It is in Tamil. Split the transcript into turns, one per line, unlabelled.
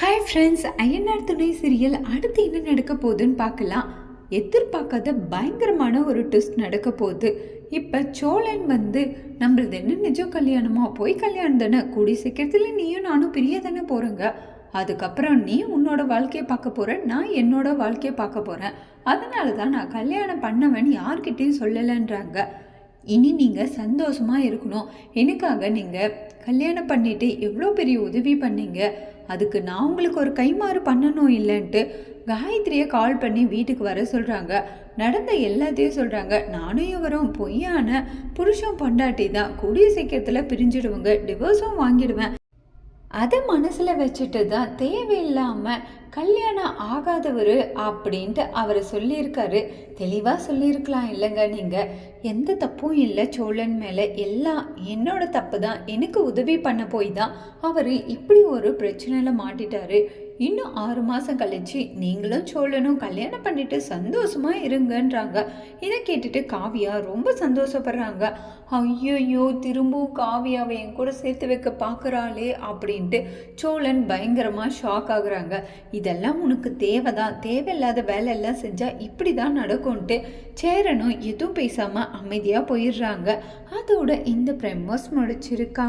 ஹாய் ஃப்ரெண்ட்ஸ் ஐயனார் துணை சீரியல் அடுத்து என்ன நடக்க போகுதுன்னு பார்க்கலாம். எதிர்பார்க்காத பயங்கரமான ஒரு ட்விஸ்ட் நடக்க போகுது. இப்போ சோழன் வந்து நம்மளது என்ன நிஜம் கல்யாணமா போய் கல்யாணம் தானே கூடி சீக்கிரத்தில் நீயும் நானும் பிரிய தானே போகிறோங்க அதுக்கப்புறம் நீ உன்னோட வாழ்க்கையை பார்க்க போகிற நான் என்னோட வாழ்க்கையை பார்க்க போகிறேன் அதனால தான் நான் கல்யாணம் பண்ணவன் யார்கிட்டையும் சொல்லலைன்றாங்க. இனி நீங்கள் சந்தோஷமாக இருக்கணும். எனக்காக நீங்கள் கல்யாணம் பண்ணிட்டு எவ்வளோ பெரிய உதவி பண்ணீங்க. அதுக்கு நான் உங்களுக்கு ஒரு கைமாறு பண்ணணும் இல்லைன்ட்டு காயத்ரியை கால் பண்ணி வீட்டுக்கு வர சொல்கிறாங்க நடந்த எல்லாத்தையும் சொல்கிறாங்க நானும் இவரும் பொய்யான புருஷன் பொண்டாட்டி தான் கூடிய சீக்கிரத்தில் பிரிஞ்சிடுவாங்க. டிவோர்ஸும் வாங்கிடுவேன். அதை மனசில் வச்சுட்டு தான் தேவையில்லாமல் கல்யாணம் ஆகாதவர் அப்படின்ட்டு அவர் சொல்லியிருக்காரு. தெளிவாக சொல்லியிருக்கலாம் இல்லைங்க நீங்கள் எந்த தப்பும் இல்லை சோழன் மேலே. எல்லாம் என்னோட தப்பு தான் எனக்கு உதவி பண்ண போய் தான் அவர் இப்படி ஒரு பிரச்சனையில் மாட்டிட்டாரு. இன்னும் ஆறு மாதம் கழிச்சு நீங்களும் சோழனும் கல்யாணம் பண்ணிட்டு சந்தோஷமா இருங்கன்றாங்க. இதை கேட்டுட்டு காவியா ரொம்ப சந்தோஷப்படுறாங்க. ஐயோ திரும்பவும் காவியாவை என் கூட சேர்த்து வைக்க பார்க்குறாளே அப்படின்ட்டு சோழன் பயங்கரமாக ஷாக் ஆகுறாங்க. இதெல்லாம் உனக்கு தேவை தான் தேவையில்லாத வேலையெல்லாம் செஞ்சால் இப்படி தான் நடக்கும்ன்ட்டு சேரனும் எதுவும் பேசாமல் அமைதியாக போயிடுறாங்க. அதோட இந்த பிரம்மோஸ் முடிச்சிருக்காங்க